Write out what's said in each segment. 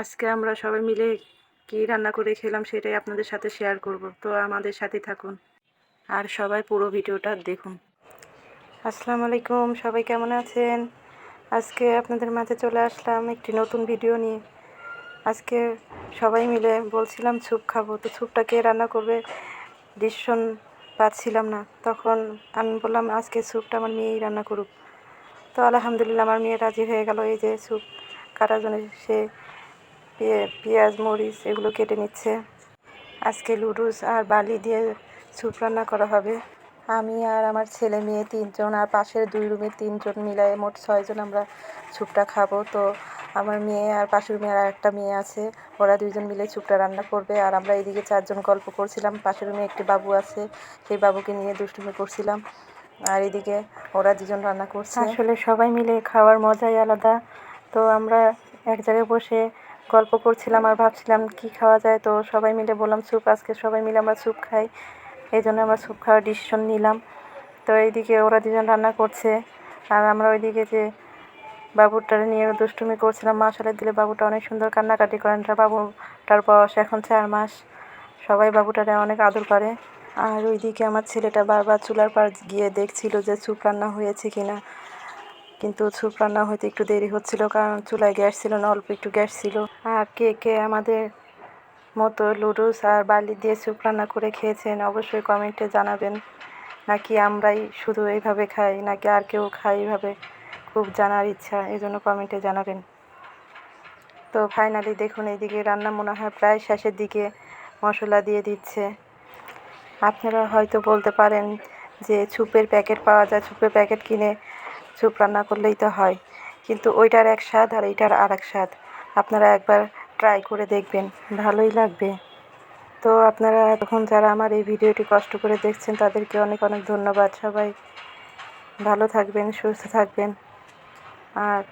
আজকে আমরা সবাই মিলে কী রান্না করে খেলাম সেটাই আপনাদের সাথে শেয়ার করব। তো আমাদের সাথে থাকুন। আর সবাই পুরো ভিডিওটা দেখুন। আসসালামু আলাইকুম, সবাই কেমন আছেন? আজকে আপনাদের মাঝে চলে আসলাম একটি নতুন ভিডিও নিয়ে। আজকে সবাই মিলে বলছিলাম স্যুপ খাব। তো স্যুপটা কে রান্না করবে ডিসিশন পাচ্ছিলাম না। তখন আমি বললাম, আজকে স্যুপটা আমার মেয়েই রান্না করুক। তো আলহামদুলিল্লাহ আমার মেয়ে রাজি হয়ে গেল। এই যে স্যুপ কাটার জন্য সে পেঁয়াজ মরিচ এগুলো কেটে নিচ্ছে। আজকে লুডুস আর বালি দিয়ে স্যুপ রান্না করা হবে। আমি আর আমার ছেলে মেয়ে তিনজন আর পাশের দুই রুমে তিনজন মিলায়ে মোট ছয়জন আমরা স্যুপটা খাব। তো আমার মেয়ে আর পাশের রুমে আর একটা মেয়ে আছে। ওরা দুইজন মিলে স্যুপটা রান্না করবে। আর আমরা এদিকে চারজন গল্প করছিলাম। পাশের রুমে একটি বাবু আছে। সেই বাবুকে নিয়ে দুষ্টুমি করছিলাম। আর এদিকে ওরা দুজন রান্না করছে। আসলে সবাই মিলে খাওয়ার মজাই আলাদা। তো আমরা এক জায়গায় বসে গল্প করছিলাম আর ভাবছিলাম কি খাওয়া যায়, তো সবাই মিলে বললাম স্যুপ, আজকে সবাই মিলে আমরা স্যুপ খাই। এই জন্য আমরা স্যুপ খাওয়ার ডিসিশন নিলাম। তো এইদিকে ওরা দুজন রান্না করছে, আর আমরা ওইদিকে যে বাবুটারে নিয়ে দুষ্টুমি করছিলাম মাসালে দিলে বাবুটা অনেক সুন্দর কান্নাকাটি করেন। বাবুটার বয়স এখন চার মাস। সবাই বাবুটারে অনেক আদর করে। আর ওইদিকে আমার ছেলেটা বারবার চুলার পার গিয়ে দেখছিল যে স্যুপ রান্না হয়েছে কিনা। কিন্তু স্যুপ রান্না হতে একটু দেরি হচ্ছিল, কারণ চুলায় গ্যাস ছিল না, অল্প একটু গ্যাস ছিল। আর কে কে আমাদের মতো লুডুস আর বালি দিয়ে স্যুপ রান্না করে খেয়েছেন, অবশ্যই কমেন্টে জানাবেন। নাকি আমরাই শুধু এইভাবে খাই, নাকি আর কেউ খাই এইভাবে? খুব জানার ইচ্ছা এই জন্য কমেন্টে জানাবেন। তো ফাইনালি দেখুন, এইদিকে রান্না মনে হয় প্রায় শেষের দিকে মশলা দিয়ে দিচ্ছে। আপনারা হয়তো বলতে পারেন যে ছুপের প্যাকেট পাওয়া যায় ছুপের প্যাকেট কিনে স্যুপ রান্না করলেই তো হয়। কিন্তু ওইটার এক স্বাদ আর এইটার আর এক স্বাদ। আপনারা একবার ট্রাই করে দেখবেন, ভালোই লাগবে। তো আপনারা এখন যারা আমার এই ভিডিওটি কষ্ট করে দেখছেন, তাদেরকে অনেক অনেক ধন্যবাদ সবাই। ভালো থাকবেন, সুস্থ থাকবেন। আর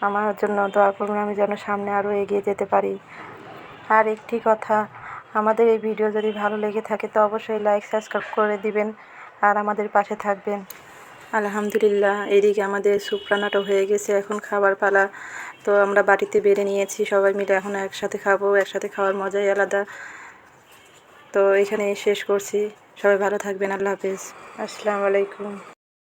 আমার জন্য দোয়া করুন, আমি যেন সামনে আরও এগিয়ে যেতে পারি। আর একটি কথা, আমাদের এই ভিডিও যদি ভালো লেগে থাকে, তো অবশ্যই লাইক সাবস্ক্রাইব করে দিবেন। আর আমাদের পাশে থাকবেন। আলহামদুলিল্লাহ, এদিকে আমাদের স্যুপ হয়ে গেছে, এখন খাবার পালা। তো আমরা বাড়িতে বেড়ে নিয়েছি, সবাই মিলে এখন একসাথে খাব, একসাথে খাওয়ার মজাই আলাদা। তো এখানে শেষ করছি। সবাই ভালো থাকবেন, আল্লাহ হাফেজ। আসসালামু আলাইকুম।